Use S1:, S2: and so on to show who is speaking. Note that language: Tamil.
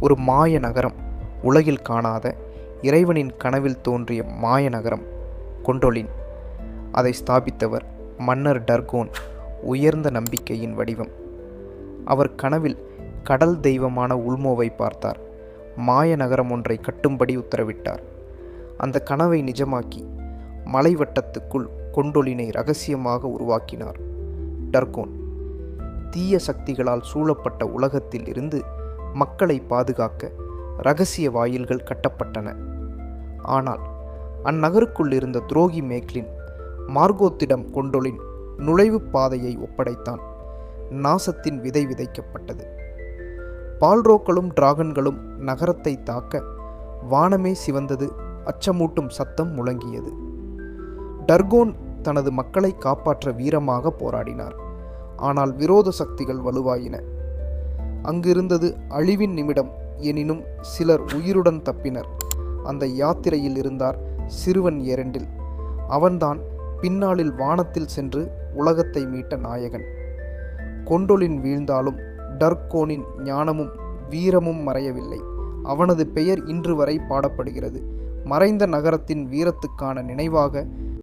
S1: ஒரு மாய நகரம் உலகில் காணாத இறைவனின் கனவில் தோன்றிய மாய நகரம் கொண்டொலின். அதை ஸ்தாபித்தவர் மன்னர் டர்கோன் உயர்ந்த நம்பிக்கையின் வடிவம். அவர் கனவில் கடல் தெய்வமான உல்மோவை பார்த்தார். மாய நகரம் ஒன்றை கட்டும்படி உத்தரவிட்டார். அந்த கனவை நிஜமாக்கி மலைவட்டத்துக்குள் கொண்டொலினை ரகசியமாக உருவாக்கினார் டர்கோன். தீய சக்திகளால் சூழப்பட்ட உலகத்தில் இருந்து மக்களை பாதுகாக்க ரகசிய வாயில்கள் கட்டப்பட்டன. ஆனால் அந்நகருக்குள் இருந்த துரோகி மேக்லின் மார்கோத்திடம் கொண்டொலின் நுழைவுப் பாதையை ஒப்படைத்தான். நாசத்தின் விதை விதைக்கப்பட்டது. பால்ரோக்களும் டிராகன்களும் நகரத்தை தாக்க வானமே சிவந்தது. அச்சமூட்டும் சத்தம் முழங்கியது. டர்கோன் தனது மக்களை காப்பாற்ற வீரமாக போராடினார். ஆனால் விரோத சக்திகள் வலுவாயின. அங்கிருந்தது அழிவின் நிமிடம். எனினும் சிலர் உயிருடன் தப்பினர். அந்த யாத்திரையில் இருந்தார் சிறுவன் இரண்டில். அவன்தான் பின்னாளில் வானத்தில் சென்று உலகத்தை மீட்ட நாயகன். கொண்டொலின் வீழ்ந்தாலும் டர்கோனின் ஞானமும் வீரமும் மறையவில்லை. அவனது பெயர் இன்று வரை பாடப்படுகிறது. மறைந்த நகரத்தின் வீரத்துக்கான நினைவாக